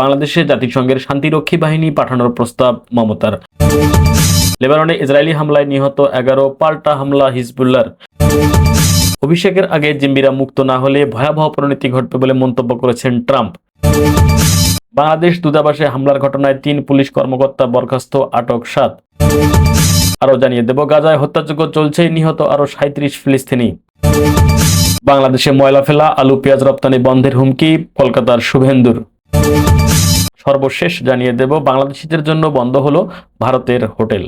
বাংলাদেশে জাতিসংঘের শান্তিরক্ষী বাহিনী পাঠানোর প্রস্তাব মমতার। লেবাননে ইসরায়েলি হামলায় নিহত এগারো পাল্টা হামলা হিজবুল্লার অভিষেকের আগে জিম্বিরা মুক্ত না হলে ভয়াবহ পরিণতি ঘটবে বলে মন্তব্য করেছেন ট্রাম্প। বাংলাদেশ দূতাবাসে হামলার ঘটনায় তিন পুলিশ কর্মকর্তা বরখাস্ত আটক সাত। আরও জানিয়ে দেব, গাজায় হত্যাযজ্ঞ চলছে, নিহত আরও সাঁত্রিশ ফিলিস্তিনি। বাংলাদেশে ময়লা ফেলা, আলু পেঁয়াজ রপ্তানি বন্ধের হুমকি, কলকাতার শুভেন্দুর। সর্বশেষ জানিয়ে দেব, বাংলাদেশিদের জন্য বন্ধ হলো ভারতের হোটেল।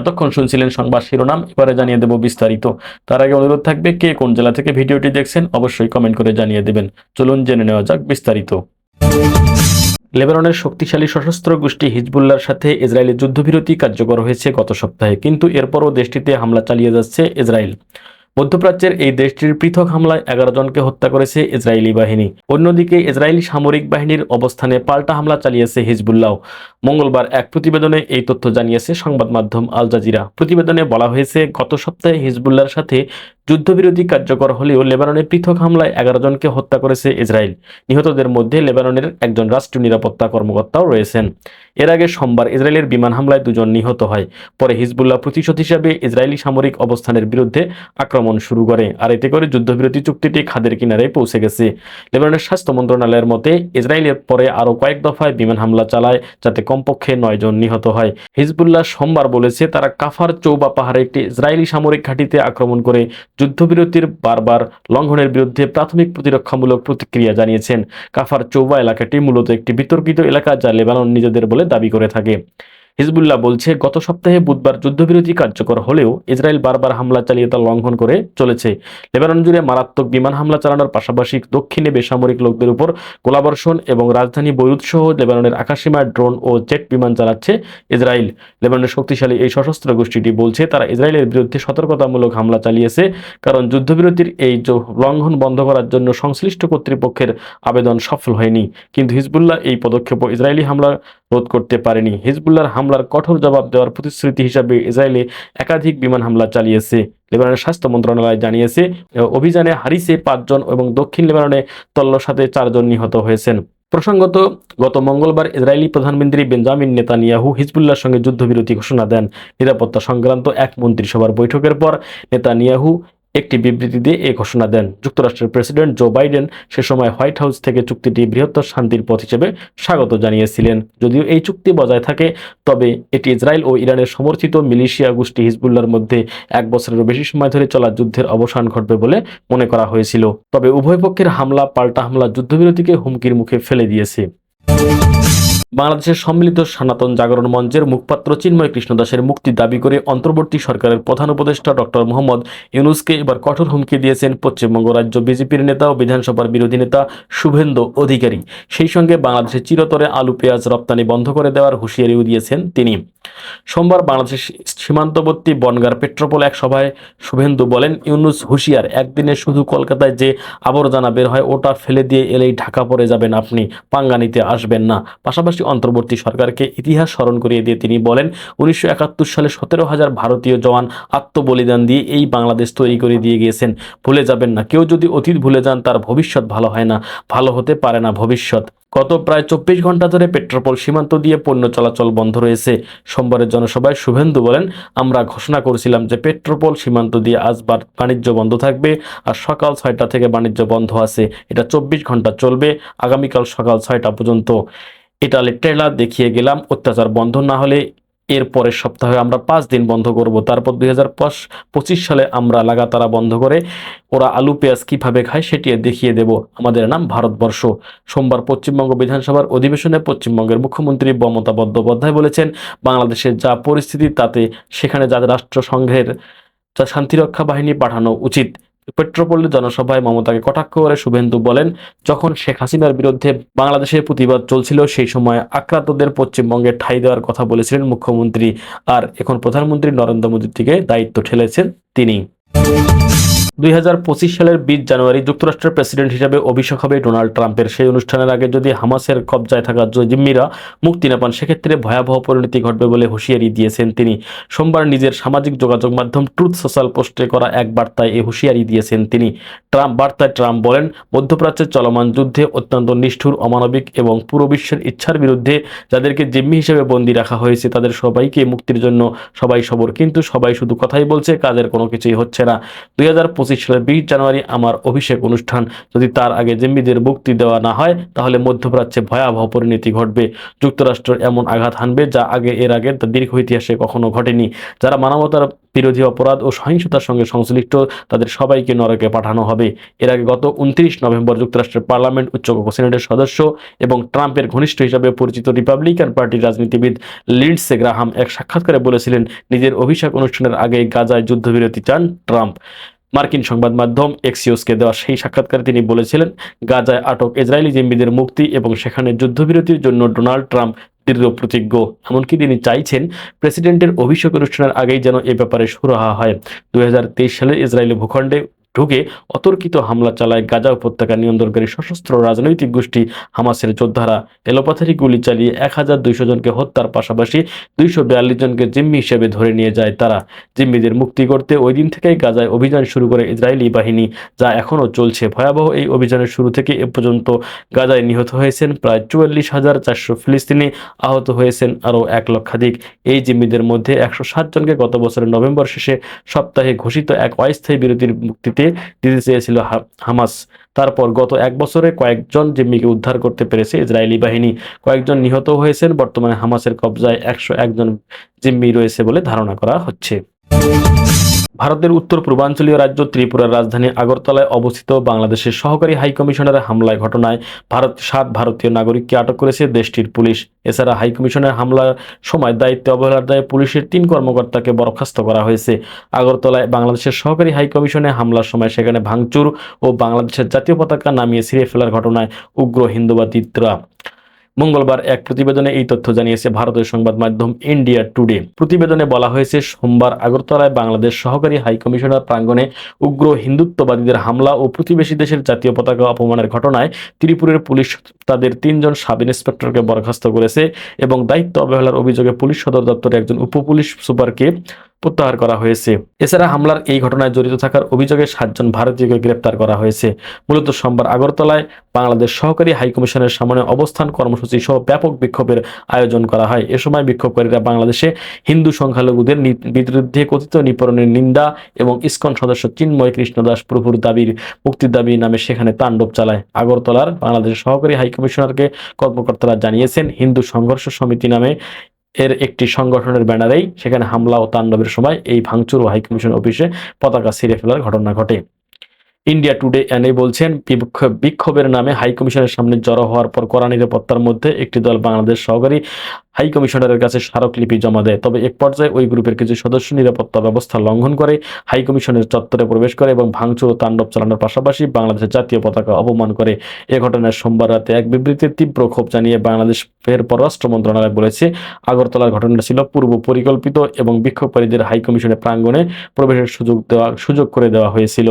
এতক্ষণ শুনছিলেন সংবাদ শিরোনাম, এবারে জানিয়ে দেব বিস্তারিত। তার আগে অনুরোধ থাকবে, কে কোন জেলা থেকে ভিডিওটি দেখছেন অবশ্যই কমেন্ট করে জানিয়ে দেবেন। চলুন জেনে নেওয়া যাক বিস্তারিত। লেবাননের শক্তিশালী সশস্ত্র গোষ্ঠী হিজবুল্লার সাথে ইসরায়েলের যুদ্ধবিরতি কার্যকর হয়েছে গত সপ্তাহে, কিন্তু এরপরও দেশটিতে হামলা চালিয়ে যাচ্ছে ইসরায়েল। মধ্যপ্রাচ্যের এই দেশটির পৃথক হামলায় এগারো জনকে হত্যা করেছে ইসরায়েলি বাহিনী। অন্যদিকে ইসরায়েলি সামরিক বাহিনীর অবস্থানে পাল্টা হামলা চালিয়েছে হিজবুল্লাহ। মঙ্গলবার এক প্রতিবেদনে এই তথ্য জানিয়েছে সংবাদ মাধ্যম আল জাজিরা। প্রতিবেদনে বলা হয়েছে, গত সপ্তাহে হিজবুল্লাহর সাথে যুদ্ধবিরতি কার্যকর হলেও লেবাননে পৃথক হামলায় এগারো জনকে হত্যা করেছে ইসরায়েল। নিহতদের মধ্যে লেবাননের একজন রাষ্ট্রীয় নিরাপত্তা কর্মকর্তাও রয়েছেন। এর আগে সোমবার ইসরায়েলের বিমান হামলায় দুজন নিহত হয়। পরে হিজবুল্লাহ প্রতিশোধ হিসাবে ইসরায়েলি সামরিক অবস্থানের বিরুদ্ধে আক্রমণ শুরু করে, আর এতে করে যুদ্ধবিরতি চুক্তিটি খাদের কিনারে পৌঁছে গেছে। লেবাননের স্বাস্থ্য মন্ত্রণালয়ের মতে, ইসরায়েলের পরে আরও কয়েক দফায় বিমান হামলা চালায় যাতে কমপক্ষে নয় জন নিহত হয়। হিজবুল্লাহ সোমবার বলেছে, তারা কাফার চৌবা পাহাড়ে একটি ইসরায়েলি সামরিক ঘাঁটিতে আক্রমণ করে যুদ্ধবিরতির বারবার লঙ্ঘনের বিরুদ্ধে প্রাথমিক প্রতিরক্ষামূলক প্রতিক্রিয়া জানিয়েছেন। কাফার চৌবা এলাকাটি মূলত একটি বিতর্কিত এলাকা যা লেবানন নিজেদের বলে দাবি করে থাকে। হিজবুল্লাহ বলছে, গত সপ্তাহে বুধবার যুদ্ধবিরতি কার্যকর হলেও ইসরায়েল বারবার হামলা চালিয়ে তা লঙ্ঘন করে চলেছে। লেবানন জুড়ে মারাত্মক বিমান হামলা চালানোর পাশাপাশি দক্ষিণে বেসামরিক লোকদের উপর গোলাবর্ষণ এবং রাজধানী বৈরুত সহ লেবাননের আকাশসীমায় ড্রোন ও জেট বিমান চালাচ্ছে ইসরায়েল। লেবাননের শক্তিশালী এই সশস্ত্র গোষ্ঠীটি বলছে, তারা ইসরায়েলের বিরুদ্ধে সতর্কতামূলক হামলা চালিয়েছে কারণ যুদ্ধবিরতির এই লঙ্ঘন বন্ধ করার জন্য সংশ্লিষ্ট কর্তৃপক্ষের আবেদন সফল হয়নি। কিন্তু হিজবুল্লাহ এই পদক্ষেপ ইসরায়েলি হামলা রোধ করতে পারেনি। হিজবুল্লাহর হামলার কঠোর জবাব দেওয়ার প্রতিশ্রুতি হিসাবে ইসরায়েলে একাধিক বিমান হামলা চালিয়েছে। লেবাননের স্বাস্থ্য মন্ত্রণালয় জানিয়েছে অভিযানে হারিসে পাঁচজন এবং দক্ষিণ লেবাননে তল্লসাতে চারজন নিহত হয়েছেন। প্রসঙ্গত, গত মঙ্গলবার ইসরায়েলি প্রধানমন্ত্রী বেঞ্জামিন নেতানিয়াহু হিজবুল্লাহর সঙ্গে যুদ্ধবিরতি ঘোষণা দেন। নিরাপত্তা সংক্রান্ত এক মন্ত্রিসভার বৈঠকের পর নেতানিয়াহু একটি বিবৃতি দিয়ে এ ঘোষণা দেন। যুক্তরাষ্ট্রের প্রেসিডেন্ট জো বাইডেন সে সময় হোয়াইট হাউস থেকে চুক্তিটি বৃহত্তর শান্তির পথ হিসেবে স্বাগত জানিয়েছিলেন। যদিও এই চুক্তি বজায় থাকে, তবে এটি ইসরায়েল ও ইরানের সমর্থিত মিলিশিয়া গোষ্ঠী হিজবুল্লার মধ্যে এক বছরেরও বেশি সময় ধরে চলা যুদ্ধের অবসান ঘটবে বলে মনে করা হয়েছিল। তবে উভয় পক্ষের হামলা, পাল্টা হামলা, যুদ্ধবিরতিকে হুমকির মুখে ফেলে দিয়েছে। বাংলাদেশের সম্মিলিত সনাতন জাগরণ মঞ্চের মুখপাত্র চিন্ময় কৃষ্ণদাসের মুক্তি দাবি করে অন্তর্বর্তী সরকারের প্রধান উপদেষ্টা ডক্টর মোহাম্মদ ইউনুসকে এবার কঠোর হুমকি দিয়েছেন পশ্চিমবঙ্গ রাজ্য বিজেপির নেতা ও বিধানসভার বিরোধী নেতা শুভেন্দু অধিকারী। সেই সঙ্গে বাংলাদেশের চিরতরে আলু, পেঁয়াজ রপ্তানি বন্ধ করে দেওয়ার হুঁশিয়ারিও দিয়েছেন তিনি। সোমবার বাংলাদেশ সীমান্তবর্তী বনগার পেট্রোপোল এক সভায় শুভেন্দু বলেন, ইউনুস হুঁশিয়ার, একদিনে শুধু কলকাতায় যে আবর্জনা বের হয় ওটা ফেলে দিয়ে এলেই ঢাকা পড়ে যাবেন আপনি, পাঙ্গা নিতে আসবেন না। পাশাপাশি অন্তর্বর্তী সরকারকে ইতিহাস স্মরণ করিয়ে দিয়ে তিনি বলেন, উনিশশো একাত্তর সালে সতেরো হাজার ভারতীয় জওয়ান আত্মবলিদান দিয়ে এই বাংলাদেশ তৈরি করে দিয়ে গিয়েছেন। ভুলে যাবেন না, কেউ যদি অতীত ভুলে যান তার ভবিষ্যৎ ভালো হয় না। ভালো হতে পারে না ভবিষ্যৎ। গত প্রায় চব্বিশ ঘণ্টা ধরে পেট্রোপল সীমান্ত দিয়ে পণ্য চলাচল বন্ধ রয়েছে। সোমবারের জনসভায় শুভেন্দু বলেন, আমরা ঘোষণা করেছিলাম যে পেট্রোপল সীমান্ত দিয়ে আজবার বাণিজ্য বন্ধ থাকবে আর সকাল ছয়টা থেকে বাণিজ্য বন্ধ আছে। এটা চব্বিশ ঘণ্টা চলবে, আগামীকাল সকাল ছয়টা পর্যন্ত। এটা ট্রেলার দেখিয়ে গেলাম, অত্যাচার বন্ধ না হলে এর পরের সপ্তাহে আমরা পাঁচ দিন বন্ধ করব। তারপর দুই হাজার পঁচিশ সালে আমরা লাগাতারা বন্ধ করে ওরা আলু, পেঁয়াজ কীভাবে খায় সেটি দেখিয়ে দেব। আমাদের নাম ভারতবর্ষ। সোমবার পশ্চিমবঙ্গ বিধানসভার অধিবেশনে পশ্চিমবঙ্গের মুখ্যমন্ত্রী মমতা বন্দ্যোপাধ্যায় বলেছেন, বাংলাদেশের যা পরিস্থিতি তাতে সেখানে যা রাষ্ট্রসংঘের যা শান্তিরক্ষা বাহিনী পাঠানো উচিত। পেট্রোপল্লী জনসভায় মমতাকে কটাক্ষ করে শুভেন্দু বলেন, যখন শেখ হাসিনার বিরুদ্ধে বাংলাদেশের প্রতিবাদ চলছিল, সেই সময় আক্রান্তদের পশ্চিমবঙ্গে ঠাঁই দেওয়ার কথা বলেছিলেন মুখ্যমন্ত্রী। আর এখন প্রধানমন্ত্রী নরেন্দ্র মোদীর দিকে দায়িত্ব ঠেলেছেন তিনি। দুই হাজার পঁচিশ সালের বিশ জানুয়ারি যুক্তরাষ্ট্রের প্রেসিডেন্ট হিসেবে অভিষেক হবে ডোনাল্ড ট্রাম্পের। সেই অনুষ্ঠানের আগে যদি হামাসের কবজায় থাকা জিম্মিরা মুক্তি না পান, সেক্ষেত্রে ভয়াবহ পরিণতি ঘটবে বলে হুঁশিয়ারি দিয়েছেন তিনি। সোমবার নিজের সামাজিক যোগাযোগ মাধ্যম ট্রুথ সোশ্যাল পোস্টে করা এক বার্তায় এই হুঁশিয়ারি দিয়েছেন তিনি। ট্রাম্প বার্তায় ট্রাম্প বলেন মধ্যপ্রাচ্যের চলমান যুদ্ধে অত্যন্ত নিষ্ঠুর, অমানবিক এবং পুরো বিশ্বের ইচ্ছার বিরুদ্ধে যাদেরকে জিম্মি হিসেবে বন্দী রাখা হয়েছে, তাদের সবাইকে মুক্তির জন্য সবাই সবর। কিন্তু সবাই শুধু কথাই বলছে, কাজের কোনো কিছুই হচ্ছে না। দুই হাজার সালের বিশ জানুয়ারি আমার অভিষেক অনুষ্ঠান। যদি তার আগে জিম্মিদের মুক্তি দেওয়া না হয়, তাহলে মধ্যপ্রাচ্যে ভয়াবহ পরিণতি ঘটবে। যুক্তরাষ্ট্র এমন আঘাত হানবে যা আগে এর আগে দীর্ঘ ইতিহাসে কখনো ঘটেনি। যারা মানবতার বিরোধী অপরাধ ও সহিংসতার সঙ্গে সংশ্লিষ্ট, তাদের সবাইকে নরকে পাঠানো হবে। এর আগে গত উনত্রিশ নভেম্বর যুক্তরাষ্ট্রের পার্লামেন্ট উচ্চকক্ষ সিনেটের সদস্য এবং ট্রাম্পের ঘনিষ্ঠ হিসাবে পরিচিত রিপাবলিকান পার্টির রাজনীতিবিদ লিন্ডসে গ্রাহাম এক সাক্ষাৎকারে বলেছিলেন, নিজের অভিষেক অনুষ্ঠানের আগে গাজায় যুদ্ধবিরতি চান ট্রাম্প। মার্কিন সংবাদ মাধ্যম এক্সিওসকে দেওয়া সেই সাক্ষাৎকারে তিনি বলেছিলেন, গাজায় আটক ইসরায়েলি জিম্মিদের মুক্তি এবং সেখানে যুদ্ধবিরতির জন্য ডোনাল্ড ট্রাম্প দৃঢ় প্রতিজ্ঞ। এমনকি তিনি চাইছেন প্রেসিডেন্টের অভিষেক অনুষ্ঠানের আগেই যেন এ ব্যাপারে সুরাহা হয়। দুই হাজার তেইশ সালে ইসরায়েলি ভূখণ্ডে ঢুকে অতর্কিত হামলা চালায় গাজা উপত্যকা নিয়ন্ত্রণকারী সশস্ত্র রাজনৈতিক গোষ্ঠী হামাসের যোদ্ধারা। এলোপাথারি গুলি চালিয়ে এক হাজার দুইশো জনকে হত্যার পাশাপাশি দুইশো বিয়াল্লিশ জনকে জিম্মি হিসেবে ধরে নিয়ে যায় তারা। জিম্মিদের মুক্তি করতে ওই দিন থেকেই গাজায় অভিযান শুরু করে ইসরায়েলি বাহিনী, যা এখনও চলছে। ভয়াবহ এই অভিযানের শুরু থেকে এ পর্যন্ত গাজায় নিহত হয়েছেন প্রায় চুয়াল্লিশ হাজার চারশো ফিলিস্তিনি, আহত হয়েছেন আরও এক লক্ষাধিক। এই জিম্মিদের মধ্যে একশো সাত জনকে গত বছরের নভেম্বর শেষে সপ্তাহে ঘোষিত এক অস্থায়ী বিরতির মুক্তিতে দিতে চেয়েছিল হামাস। তারপর গত এক বছরে কয়েকজন জিম্মিকে উদ্ধার করতে পেরেছে ইসরায়েলি বাহিনী। কয়েকজন নিহত হয়েছেন, বর্তমানে হামাসের কবজায় একশো একজন জিম্মি রয়েছে বলে ধারণা করা হচ্ছে। ভারতের উত্তর পূর্বাঞ্চলীয় রাজ্য ত্রিপুরার রাজধানী আগরতলায় অবস্থিত বাংলাদেশের সহকারী হাইকমিশনারের হামলায় ঘটনায় ভারত সাত ভারতীয় নাগরিককে আটক করেছে দেশটির পুলিশ। এছাড়া হাইকমিশনের হামলার সময় দায়িত্বে অবহেলার দায়ে পুলিশের তিন কর্মকর্তাকে বরখাস্ত করা হয়েছে। আগরতলায় বাংলাদেশের সহকারী হাইকমিশনে হামলার সময় সেখানে ভাঙচুর ও বাংলাদেশের জাতীয় পতাকা নামিয়ে ছিঁড়ে ফেলার ঘটনায় উগ্র হিন্দুবাদিতরা মঙ্গলবার এক প্রতিবেদনে এই তথ্য জানিয়েছে ভারতের সংবাদ মাধ্যম ইন্ডিয়া টুডে। প্রতিবেদনে বলা হয়েছে, সোমবার আগরতলায় বাংলাদেশ সহকারী হাইকমিশনার প্রাঙ্গণে উগ্র হিন্দুত্ববাদীদের হামলা ও প্রতিবেশী দেশের জাতীয় পতাকা অপমানের ঘটনায় ত্রিপুরের পুলিশ তাদের তিনজন সাব ইন্সপেক্টরকে বরখাস্ত করেছে এবং দায়িত্ব অবহেলার অভিযোগে পুলিশ সদর দপ্তরে একজন উপপুলিশ সুপারকে প্রত্যাহার করা হয়েছে। এছাড়া হামলার এই ঘটনায় জড়িত থাকার অভিযোগে সাতজন ভারতীয়কে গ্রেপ্তার করা হয়েছে। মূলত সোমবার আগরতলায় বাংলাদেশ সহকারী হাইকমিশনের সামনে অবস্থান কর্মসূচি সহ ব্যাপক বিক্ষোভের আয়োজন করা হয়। এ সময় বিক্ষোভকারীরা বাংলাদেশে হিন্দু সংখ্যালঘুদের বিরুদ্ধে কথিত নিপরণের নিন্দা এবং ইসকন সদস্য চিন্ময় কৃষ্ণদাস প্রভুর দাবির মুক্তির দাবি নামে সেখানে তাণ্ডব চালায়। আগরতলার বাংলাদেশের সহকারী হাইকমিশনারকে কর্মকর্তারা জানিয়েছেন, হিন্দু সংঘর্ষ সমিতি নামে এর একটি সংগঠনের ব্যানারেই সেখানে হামলা ও তাণ্ডবের সময় এই ভাঙচুর ও হাইকমিশন অফিসে পতাকা ছিঁড়ে ফেলার ঘটনা ঘটে। ইন্ডিয়া টুডে এনে বলছেন বিক্ষোভের নামে হাইকমিশনের সামনে জড়ো হওয়ার পর কড়া নিরাপত্তার মধ্যে একটি দল বাংলাদেশ সহকারী হাইকমিশনারের কাছে স্মারকলিপি জমা দেয়। তবে এক পর্যায়ে ওই গ্রুপের কিছু সদস্য নিরাপত্তা ব্যবস্থা লঙ্ঘন করে হাইকমিশনের চত্বরে প্রবেশ করে এবং ভাঙচুর ও তাণ্ডব চালানোর পাশাপাশি বাংলাদেশের জাতীয় পতাকা অপমান করে। এ ঘটনায় সোমবার রাতে এক বিবৃতিতে তীব্র ক্ষোভ জানিয়ে বাংলাদেশ ফের পররাষ্ট্র মন্ত্রণালয় বলেছে, আগরতলার ঘটনাটা ছিল পূর্ব পরিকল্পিত এবং বিক্ষোভকারীদের হাইকমিশনের প্রাঙ্গণে প্রবেশের সুযোগ দেওয়া, সুযোগ করে দেওয়া হয়েছিল।